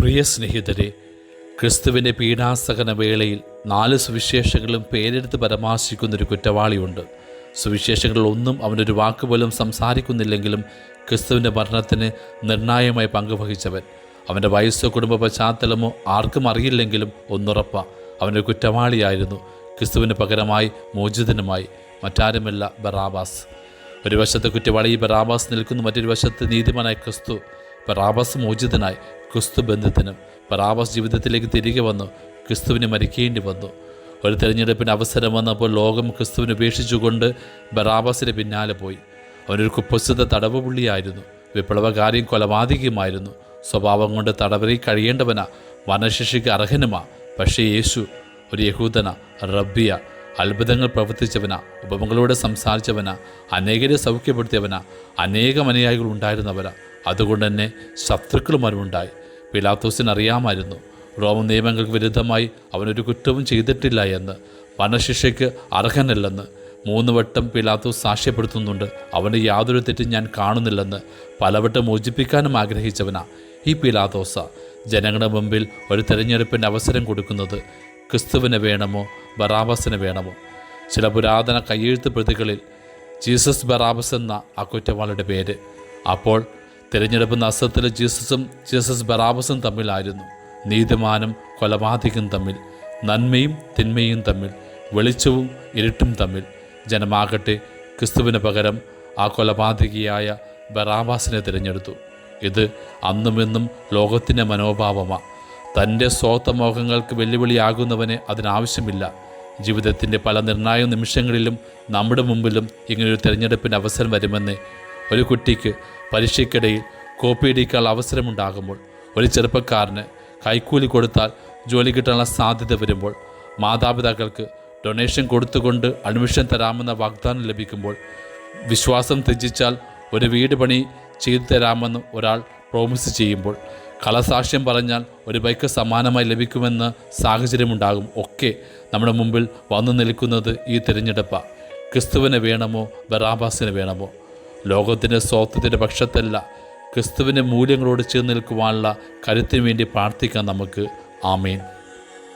പ്രിയ സ്നേഹിതരെ ക്രിസ്തുവിന്റെ പീഡാസകന വേളയിൽ നാല് സുവിശേഷങ്ങളും പേരെടുത്ത് പരാമർശിക്കുന്നൊരു കുറ്റവാളിയുണ്ട്. സുവിശേഷങ്ങളിൽ ഒന്നും അവനൊരു വാക്കുപോലും സംസാരിക്കുന്നില്ലെങ്കിലും ക്രിസ്തുവിന്റെ മരണത്തിന് നിർണായകമായി പങ്കുവഹിച്ചവൻ അവന്റെ വയസ്സോ കുടുംബ പശ്ചാത്തലമോ ആർക്കും അറിയില്ലെങ്കിലും ഒന്നുറപ്പ അവനൊരു കുറ്റവാളിയായിരുന്നു. ക്രിസ്തുവിന് പകരമായി മോചിതനുമായി മറ്റാരുമല്ല ബറാബാസ്. ഒരു വശത്ത് കുറ്റവാളി ബറാബാസ് നിൽക്കുന്നു മറ്റൊരു വശത്ത് നീതിമാനായ ക്രിസ്തു. ബറാബാസ് മോചിതനായി ക്രിസ്തു ബന്ധത്തിനും പറാബസ് ജീവിതത്തിലേക്ക് തിരികെ വന്നു ക്രിസ്തുവിനെ മരിക്കേണ്ടി വന്നു. ഒരു തെരഞ്ഞെടുപ്പിന് അവസരം വന്നപ്പോൾ ലോകം ക്രിസ്തുവിനെ ഉപേക്ഷിച്ചുകൊണ്ട് ബറാബാസിന് പിന്നാലെ പോയി. അവനൊരു കുപ്രസിദ്ധ തടവ് പുള്ളിയായിരുന്നു വിപ്ലവകാരിയും കൊലപാതകയുമായിരുന്നു. സ്വഭാവം കൊണ്ട് തടവറി കഴിയേണ്ടവനാ വനശിക്ഷയ്ക്ക് അർഹനുമാ. പക്ഷേ യേശു ഒരു യഹൂദന റബ്ബിയ. അത്ഭുതങ്ങൾ പ്രവർത്തിച്ചവന ഉപമകളോട് സംസാരിച്ചവന അനേകരെ സൗഖ്യപ്പെടുത്തിയവന അനേകം അനുയായികൾ ഉണ്ടായിരുന്നവരാ. അതുകൊണ്ട് തന്നെ ശത്രുക്കളും അവനുണ്ടായി. പിലാത്തോസിന് അറിയാമായിരുന്നു റോമൻ നിയമങ്ങൾക്ക് വിരുദ്ധമായി അവനൊരു കുറ്റവും ചെയ്തിട്ടില്ല എന്ന്. വനശിക്ഷയ്ക്ക് അർഹനല്ലെന്ന്. മൂന്ന് വട്ടം പിലാത്തോസ് സാക്ഷ്യപ്പെടുത്തുന്നുണ്ട് അവന് യാതൊരു തെറ്റും ഞാൻ കാണുന്നില്ലെന്ന്. പലവട്ടം മോചിപ്പിക്കാനും ആഗ്രഹിച്ചവനാ ഈ പിലാത്തോസ. ജനങ്ങളുടെ മുമ്പിൽ ഒരു തെരഞ്ഞെടുപ്പിന്റെ അവസരം കൊടുക്കുന്നത് ക്രിസ്തുവിന് വേണമോ ബറാബസിന് വേണമോ? ചില പുരാതന കയ്യെഴുത്ത് പ്രതികളിൽ ജീസസ് ബറാബസ് എന്ന ആ കുറ്റവാളിയുടെ പേര്. അപ്പോൾ തിരഞ്ഞെടുപ്പ് നസത്തിലെ ജീസസും ജീസസ് ബറാബസും തമ്മിലായിരുന്നു. നീതിമാനും കൊലപാതകം തമ്മിൽ നന്മയും തിന്മയും തമ്മിൽ വെളിച്ചവും ഇരുട്ടും തമ്മിൽ. ജനമാകട്ടെ ക്രിസ്തുവിന് പകരം ആ കൊലപാതകിയായ ബറാബാസിനെ തിരഞ്ഞെടുത്തു. ഇത് അന്നുമെന്നും ലോകത്തിന്റെ മനോഭാവമാണ് തന്റെ സ്വത്വമോഹങ്ങൾക്ക് വെല്ലുവിളിയാകുന്നവന് അതിനാവശ്യമില്ല. ജീവിതത്തിന്റെ പല നിർണായക നിമിഷങ്ങളിലും നമ്മുടെ മുമ്പിലും ഇങ്ങനൊരു തിരഞ്ഞെടുപ്പിന്റെ അവസരം വരുമെന്ന് ഒരു കുട്ടിക്ക് പരീക്ഷയ്ക്കിടയിൽ കോപ്പിയടിക്കാനുള്ള അവസരമുണ്ടാകുമ്പോൾ ഒരു ചെറുപ്പക്കാരന് കൈക്കൂലി കൊടുത്താൽ ജോലി കിട്ടാനുള്ള സാധ്യത വരുമ്പോൾ മാതാപിതാക്കൾക്ക് ഡൊണേഷൻ കൊടുത്തുകൊണ്ട് അഡ്മിഷൻ തരാമെന്ന വാഗ്ദാനം ലഭിക്കുമ്പോൾ വിശ്വാസം ത്യജിച്ചാൽ ഒരു വീട് പണി ചെയ്തു തരാമെന്ന് ഒരാൾ പ്രോമിസ് ചെയ്യുമ്പോൾ കളസാക്ഷ്യം പറഞ്ഞാൽ ഒരു ബൈക്ക് സമാനമായി ലഭിക്കുമെന്ന സാഹചര്യമുണ്ടാകും. ഒക്കെ നമ്മുടെ മുമ്പിൽ വന്നു നിൽക്കുന്നത് ഈ തിരഞ്ഞെടുപ്പാണ് ക്രിസ്തുവിന് വേണമോ? ബറാബാസിന് വേണമോ? ലോകത്തിന്റെ സ്വാർത്ഥത്തിന്റെ പക്ഷത്തല്ല ക്രിസ്തുവിന്റെ മൂല്യങ്ങളോട് ചേർന്ന് നിൽക്കുവാനുള്ള കരുത്തിന് വേണ്ടി പ്രാർത്ഥിക്കാം നമുക്ക്. ആമേൻ.